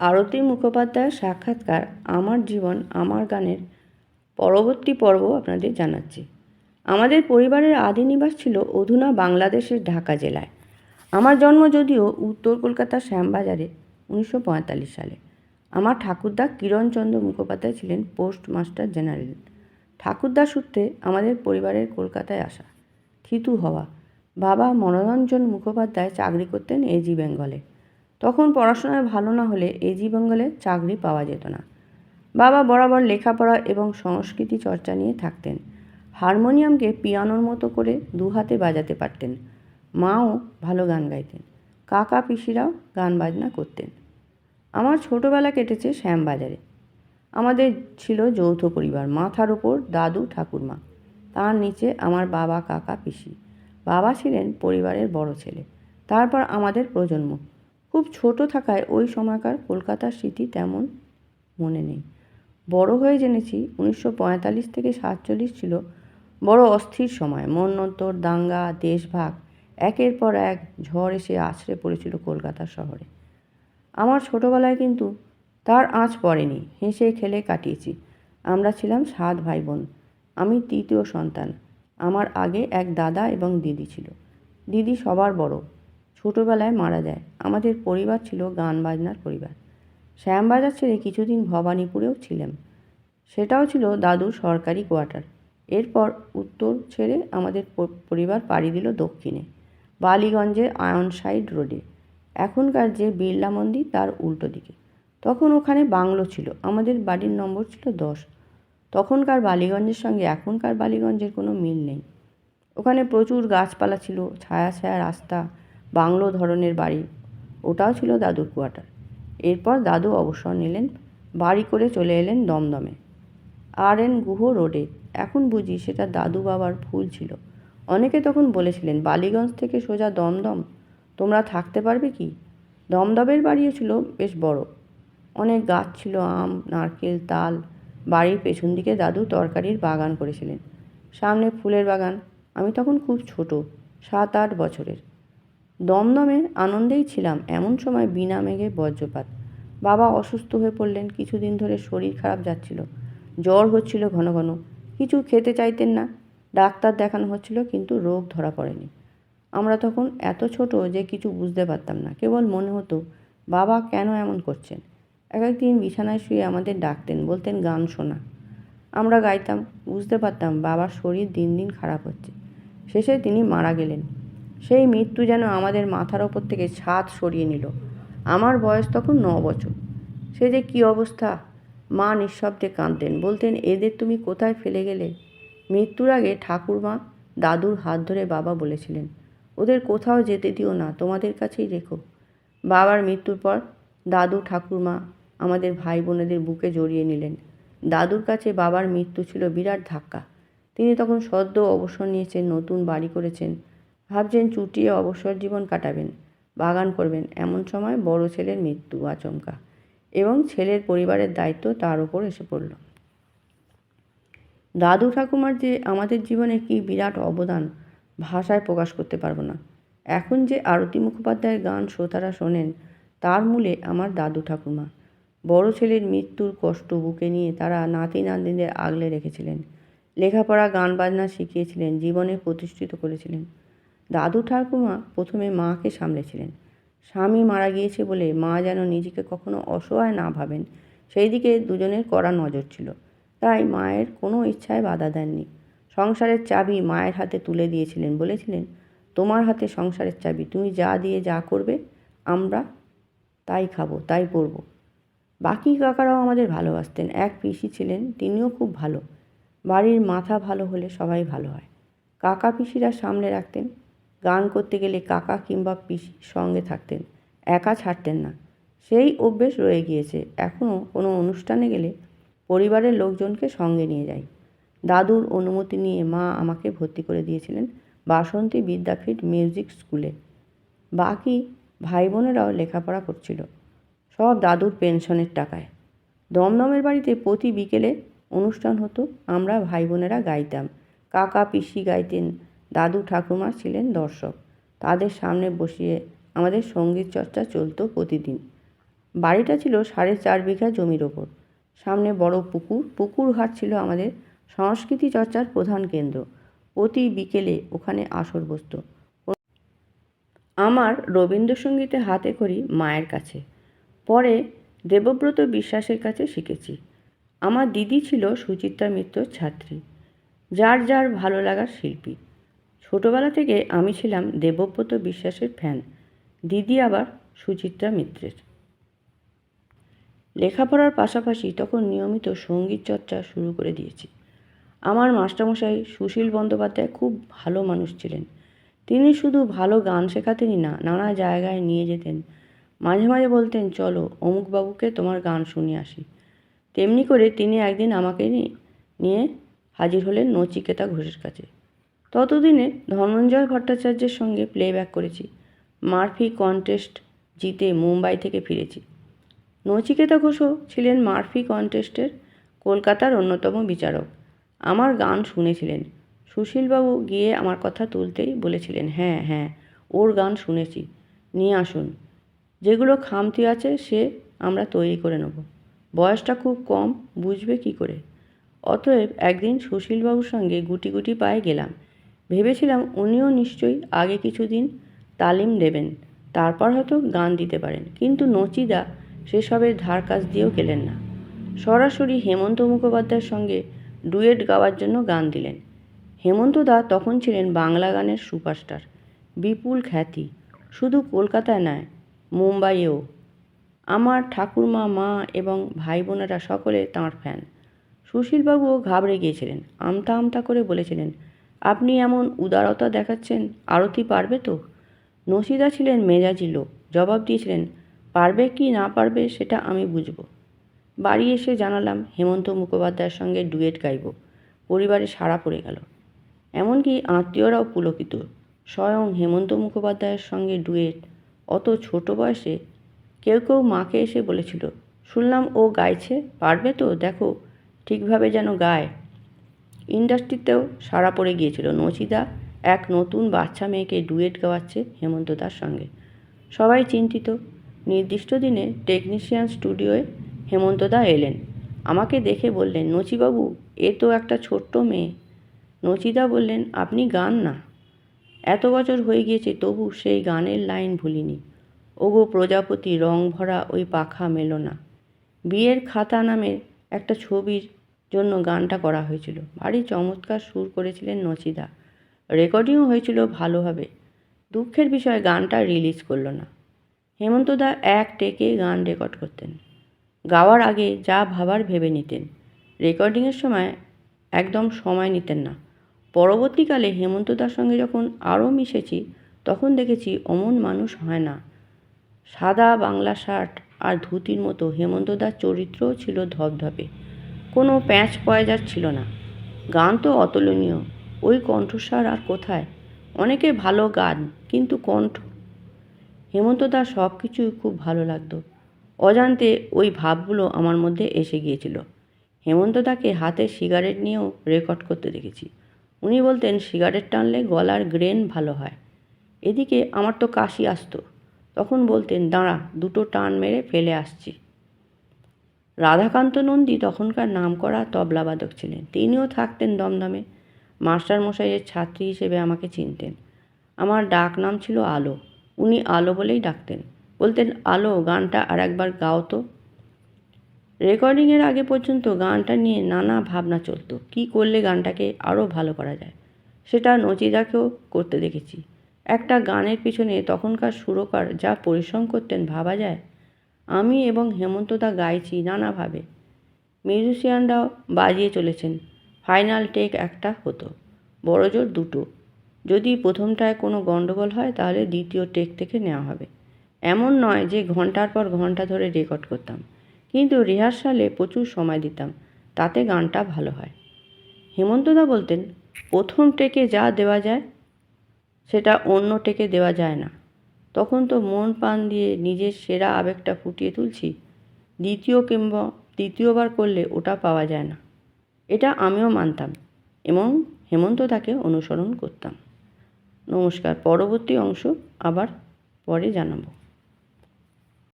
আরতি মুখোপাধ্যায়ের সাক্ষাৎকার আমার জীবন, আমার গানের পরবর্তী পর্ব আপনাদের জানাচ্ছি। আমাদের পরিবারের আদি নিবাস ছিল অধুনা বাংলাদেশের ঢাকা জেলায়। আমার জন্ম যদিও উত্তর কলকাতার শ্যামবাজারে উনিশশো পঁয়তাল্লিশ সালে। আমার ঠাকুরদা কিরণচন্দ্র মুখোপাধ্যায় ছিলেন পোস্ট মাস্টার জেনারেল। ঠাকুরদার সূত্রে আমাদের পরিবারের কলকাতায় আসা, থিতু হওয়া, বাবা মনোরঞ্জন মুখোপাধ্যায় চাকরি করতেন এজি বেঙ্গলে। তখন পড়াশোনায় ভালো না হলে এজি বেঙ্গলে চাকরি পাওয়া যেত না। বাবা বরাবর লেখাপড়া এবং সংস্কৃতি চর্চা নিয়ে থাকতেন। হারমোনিয়ামকে পিয়ানোর মতো করে দু হাতে বাজাতে পারতেন। মাও ভালো গান গাইতেন। কাকা পিসিরাও গান বাজনা করতেন। আমার ছোটোবেলা কেটেছে শ্যামবাজারে। আমাদের ছিল যৌথ পরিবার। মাথার ওপর দাদু ঠাকুরমা। তার নিচে আমার বাবা কাকা পিসি। বাবা ছিলেন পরিবারের বড় ছেলে। তারপর আমাদের প্রজন্ম। খুব ছোট থাকায় ওই সময়কার কলকাতার স্মৃতি তেমন মনে নেই। বড় হয়ে জেনেছি উনিশশো পঁয়তাল্লিশ থেকে সাতচল্লিশ ছিল বড় অস্থির সময়। মন্বন্তর দাঙ্গা, দেশভাগ, একের পর এক ঝড় এসে আছড়ে পড়েছিল কলকাতা শহরে। আমার ছোটোবেলায় কিন্তু তার আঁচ পড়েনি, হেসে খেলে কাটিয়েছি। আমরা ছিলাম সাত ভাই বোন আমি তৃতীয় সন্তান, আমার আগে এক দাদা এবং দিদি ছিল। দিদি সবার বড় ছোটোবেলায় মারা যায়। আমাদের পরিবার ছিল গান বাজনার পরিবার। শ্যামবাজার ছেড়ে কিছুদিন ভবানীপুরেও ছিলাম। সেটাও ছিল দাদুর সরকারি কোয়ার্টার। এরপর উত্তর ছেড়ে আমাদের পরিবার পাড়ি দিল দক্ষিণে, বালিগঞ্জের আয়নসাইড রোডে। এখনকার যে বিড়লা মন্দির তার উল্টো দিকে। তখন ওখানে বাংলো ছিল। আমাদের বাড়ির নম্বর ছিল দশ। তখনকার বালিগঞ্জের সঙ্গে এখনকার বালিগঞ্জের কোনো মিল নেই। ওখানে প্রচুর গাছপালা ছিল, ছায়া ছায়া রাস্তা বাংলো ধরনের বাড়ি। ওটাও ছিল দাদুর কোয়ার্টার। এরপর দাদু অবসর নিলেন, বাড়ি করে চলে এলেন দমদমে। আর এন গুহ রোডে। এখন বুঝি সেটা দাদু বাবার ভুল ছিল। অনেকে তখন বলেছিলেন, বালিগঞ্জ থেকে সোজা দমদম, তোমরা থাকতে পারবে কি? দমদমের বাড়িও ছিল বেশ বড়। অনেক গাছ ছিল, আম, নারকেল, তাল। বাড়ির পেছন দিকে দাদু তরকারির বাগান করেছিলেন। সামনে ফুলের বাগান। আমি তখন খুব ছোট, সাত আট বছরের। দমদমে আনন্দেই ছিলাম এমন সময় বিনা মেঘে বজ্রপাত। বাবা অসুস্থ হয়ে পড়লেন, কিছুদিন ধরে শরীর খারাপ যাচ্ছিল। জ্বর হচ্ছিল ঘন ঘন। কিছু খেতে চাইতেন না। ডাক্তার দেখানো হচ্ছিল, কিন্তু রোগ ধরা পড়েনি। আমরা তখন এত ছোট যে কিছু বুঝতে পারতাম না। কেবল মনে হতো, বাবা কেন এমন করছেন? এক একদিন বিছানায় শুয়ে আমাদের ডাকতেন, বলতেন, গান শোনা। আমরা গাইতাম, বুঝতে পারতাম বাবার শরীর দিন দিন খারাপ হচ্ছে। শেষে তিনি মারা গেলেন। সেই মৃত্যু যেন আমাদের মাথার ওপর থেকে ছাদ সরিয়ে নিল। আমার বয়স তখন ন বছর। সে যে কী অবস্থা? মা নিঃশব্দে কাঁদতেন, বলতেন, এদের তুমি কোথায় ফেলে গেলে? মৃত্যুর আগে ঠাকুরমা দাদুর হাত ধরে বাবা বলেছিলেন, ওদের কোথাও যেতে দিও না, তোমাদের কাছেই রেখো। বাবার মৃত্যুর পর দাদু ঠাকুরমা আমাদের ভাই বোনেদের বুকে জড়িয়ে নিলেন। দাদুর কাছে বাবার মৃত্যু ছিল বিরাট ধাক্কা। তিনি তখন সদ্য অবসর নিয়েছেন, নতুন বাড়ি করেছেন ভাবছেন চুটিয়ে অবসর জীবন কাটাবেন, বাগান করবেন, এমন সময় বড় ছেলের মৃত্যু আচমকা এবং ছেলের পরিবারের দায়িত্ব তার ওপর এসে পড়ল। দাদু ঠাকুমার যে আমাদের জীবনে কি বিরাট অবদান ভাষায় প্রকাশ করতে পারব না। এখন যে আরতি মুখোপাধ্যায়ের গান শ্রোতারা শোনেন, তার মূলে আমার দাদু ঠাকুমা। বড় ছেলের মৃত্যুর কষ্ট বুকে নিয়ে তারা নাতি নাতনিদের আগলে রেখেছিলেন। লেখাপড়া, গান বাজনা শিখিয়েছিলেন, জীবনে প্রতিষ্ঠিত করেছিলেন। দাদু ঠাকুমা প্রথমে মাকে সামলেছিলেন। স্বামী মারা গিয়েছে বলে মা যেন নিজেকে কখনো অসহায় না ভাবেন সেই দিকে দুজনের কড়া নজর ছিল। তাই মায়ের কোনো ইচ্ছায় বাধা দেননি। সংসারের চাবি মায়ের হাতে তুলে দিয়েছিলেন, বলেছিলেন, তোমার হাতে সংসারের চাবি, তুমি যা দিয়ে যা করবে, আমরা তাই খাব, তাই পরবো বাকি কাকারাও আমাদের ভালোবাসতেন। এক পিসি ছিলেন, তিনিও খুব ভালো। বাড়ির মাথা ভালো হলে সবাই ভালো হয়। কাকা পিসিরা সামলে রাখতেন। গান করতে গেলে কাকা কিংবা পিসির সঙ্গে থাকতেন, একা ছাড়তেন না। সেই অভ্যেস রয়ে গিয়েছে। এখনও কোনো অনুষ্ঠানে গেলে পরিবারের লোকজনকে সঙ্গে নিয়ে যাই। দাদুর অনুমতি নিয়ে মা আমাকে ভর্তি করে দিয়েছিলেন বাসন্তী বিদ্যাপীঠ মিউজিক স্কুলে। বাকি ভাই বোনেরাও লেখাপড়া করছিল, সব দাদুর পেনশনের টাকায়। দমদমের বাড়িতে প্রতি বিকেলে অনুষ্ঠান হতো, আমরা ভাই বোনেরা গাইতাম। কাকা, পিসি গাইতেন দাদু ঠাকুমা ছিলেন দর্শক। তাদের সামনে বসিয়ে আমাদের সংগীত চর্চা চলতো প্রতিদিন। বাড়িটা ছিল সাড়ে চার বিঘা জমির ওপর। সামনে বড় পুকুর। পুকুর ঘাট ছিল আমাদের সংস্কৃতি চর্চার প্রধান কেন্দ্র। প্রতি বিকেলে ওখানে আসর বসতো। আমার রবীন্দ্রসঙ্গীতে হাতে করি মায়ের কাছে। পরে দেবব্রত বিশ্বাসের কাছে শিখেছি। আমার দিদি ছিল সুচিত্রা মিত্রর ছাত্রী, যার যার ভালো লাগার শিল্পী। ছোটবেলা থেকে আমি ছিলাম দেবব্রত বিশ্বাসের ফ্যান, দিদি আবার সুচিত্রা মিত্রের। লেখাপড়ার পাশাপাশি তখন নিয়মিত সংগীত চর্চা শুরু করে দিয়েছি। আমার মাস্টারমশাই সুশীল বন্দ্যোপাধ্যায় খুব ভালো মানুষ ছিলেন। তিনি শুধু ভালো গান শেখাতেনই না, নানা জায়গায় নিয়ে যেতেন। মাঝে মাঝে বলতেন, চলো অমুক বাবুকে তোমার গান শুনিয়ে আসি। তেমনি করে তিনি একদিন আমাকে নিয়ে হাজির হলেন নচিকেতা ঘোষের কাছে। ততদিনে ধনঞ্জয় ভট্টাচার্যের সঙ্গে প্লেব্যাক করেছি। মার্ফি কন্টেস্ট জিতে মুম্বাই থেকে ফিরেছি। নচিকেতা ঘোষও ছিলেন মার্ফি কন্টেস্টের কলকাতার অন্যতম বিচারক। আমার গান শুনেছিলেন। সুশীলবাবু গিয়ে আমার কথা তুলতেই বলেছিলেন হ্যাঁ হ্যাঁ ওর গান শুনেছি। নিয়ে আসুন। যেগুলো খামতি আছে সে আমরা তৈরি করে নেব। বয়সটা খুব কম, বুঝবে কি করে? অতএব একদিন সুশীলবাবুর সঙ্গে গুটি গুটি পায়ে গেলাম। ভেবেছিলাম উনিও নিশ্চয়ই আগে কিছুদিন তালিম দেবেন, তারপর হয়তো গান দিতে পারেন। কিন্তু নচিদা সেসবের ধার কাজ দিয়েও গেলেন না। সরাসরি হেমন্ত মুখোপাধ্যায়ের সঙ্গে ডুয়েট গাওয়ার জন্য গান দিলেন। হেমন্তদা তখন ছিলেন বাংলা গানের সুপারস্টার, বিপুল খ্যাতি, শুধু কলকাতায় নয়, মুম্বাইয়েও। আমার ঠাকুরমা, মা এবং ভাই বোনেরা সকলে তাঁর ফ্যান। সুশীলবাবুও ঘাবড়ে গিয়েছিলেন, আমতা আমতা করে বলেছিলেন আপনি এমন উদারতা দেখাচ্ছেন, আরতি পারবে তো? নসিদা ছিলেন মেজাজি লোক, জবাব দিয়েছিলেন, পারবে কি না পারবে সেটা আমি বুঝব। বাড়ি এসে জানালাম, হেমন্ত মুখোপাধ্যায়ের সঙ্গে ডুয়েট গাইব। পরিবারে সাড়া পড়ে গেল। এমনকি আত্মীয়রাও পুলকিত। স্বয়ং হেমন্ত মুখোপাধ্যায়ের সঙ্গে ডুয়েট, অত ছোট বয়সে কেউ কেউ মাকে এসে বলেছিল, শুনলাম ও গাইছে, পারবে তো? দেখো, ঠিকভাবে যেন গায়। ইন্ডাস্ট্রিতেও সাড়া পড়ে গিয়েছিল। নচিদা এক নতুন বাচ্চা মেয়েকে ডুয়েট গাওয়াচ্ছে হেমন্ত হেমন্তদার সঙ্গে। সবাই চিন্তিত। নির্দিষ্ট দিনে টেকনিশিয়ান স্টুডিওয়ে হেমন্তদা এলেন। আমাকে দেখে বললেন, নচিবাবু, এ তো একটা ছোট্ট মেয়ে। নচিদা বললেন, আপনি গান না। এত বছর হয়ে গিয়েছে, তবু সেই গানের লাইন ভুলিনি। ওগো প্রজাপতি, রং ভরা ওই পাখা মেলো না। বিয়ের খাতা নামের একটা ছবির জন্য গানটা করা হয়েছিল। ভারী চমৎকার সুর করেছিলেন নচিদা। রেকর্ডিংও হয়েছিল ভালোভাবে। দুঃখের বিষয়ে, গানটা রিলিজ করল না। হেমন্তদা এক টেকে গান রেকর্ড করতেন। গাওয়ার আগে যা ভাবার ভেবে নিতেন। রেকর্ডিংয়ের সময় একদম সময় নিতেন না। পরবর্তীকালে হেমন্তদার সঙ্গে যখন আরও মিশেছি, তখন দেখেছি অমন মানুষ হয় না। সাদা বাংলা শার্ট আর ধুতির মতো হেমন্তদার চরিত্রও ছিল ধপধপে কোনো প্যাঁচ পয়জার ছিল না। গান তো অতুলনীয়। ওই কণ্ঠস্বর আর কোথায়? অনেকে ভালো গান, কিন্তু কণ্ঠ। হেমন্তদার সব কিছুই খুব ভালো লাগতো। অজান্তে ওই ভাবগুলো আমার মধ্যে এসে গিয়েছিল। হেমন্ত হেমন্তদাকে হাতে সিগারেট নিয়েও রেকর্ড করতে দেখেছি। উনি বলতেন, সিগারেট টানলে গলার গ্রেন ভালো হয়। এদিকে আমার তো কাশি আসতো। তখন বলতেন, দাঁড়া, দুটো টান মেরে ফেলে আসছি। রাধাকান্ত নন্দী তখনকার নামকরা তবলাবাদক ছিলেন। তিনিও থাকতেন দমদমে। মাস্টারমশাইয়ের ছাত্রী হিসেবে আমাকে চিনতেন। আমার ডাক নাম ছিল আলো। উনি আলো বলেই ডাকতেন। বলতেন, আলো, গানটা আর একবার গাও তো। রেকর্ডিংয়ের আগে পর্যন্ত গানটা নিয়ে নানা ভাবনা চলতো। কী করলে গানটাকে আরও ভালো করা যায়? সেটা নচিদাকেও করতে দেখেছি। একটা গানের পিছনে তখনকার সুরকার যা পরিশ্রম করতেন ভাবা যায়? আমি এবং হেমন্তদা গাইছি নানাভাবে। মিউজিশিয়ানরাও বাজিয়ে চলেছেন। ফাইনাল টেক একটা হতো বড়জোর দুটো। যদি প্রথমটায় কোনো গণ্ডগোল হয়, তাহলে দ্বিতীয় টেক থেকে নেওয়া হবে। এমন নয় যে ঘণ্টার পর ঘণ্টা ধরে রেকর্ড করতাম, কিন্তু রিহার্সালে প্রচুর সময় দিতাম, তাতে গানটা ভালো হয়। হেমন্তদা বলতেন, প্রথম টেকে যা দেওয়া যায়, সেটা অন্য টেকে দেওয়া যায় না। তখন তো মন প্রাণ দিয়ে নিজের সেরা আবেগটা ফুটিয়ে তুলছি। দ্বিতীয় কিংবা তৃতীয়বার করলে ওটা পাওয়া যায় না। এটা আমিও মানতাম এবং হেমন্ত তাকে অনুসরণ করতাম। নমস্কার, পরবর্তী অংশ আবার পরে জানাব।